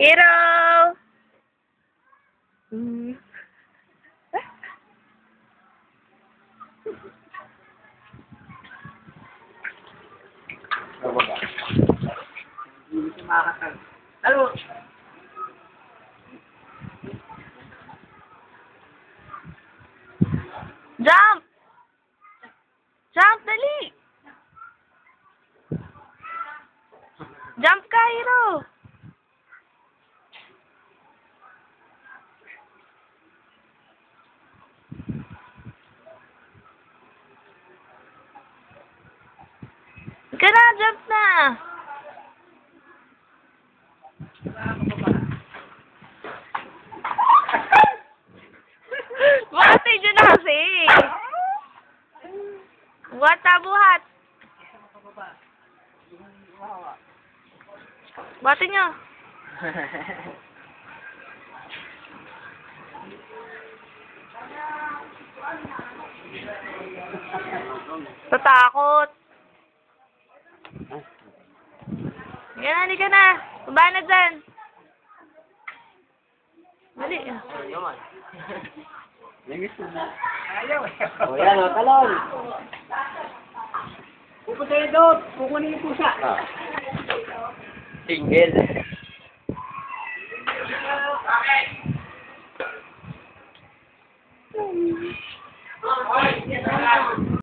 Hero! Mm. Ano? Jump! Jump, dali! Jump ka, Hero! Ika na, jump na! Bakit medyo na kasi? Buhat na buhat. Bati nyo. Tatakot. Yan na, halika na. Baba na dyan. Dali. Yaman. Ayaw. O yan o, talon. Pupunta yun doon. Kukunin yung pusa. Single. Okay.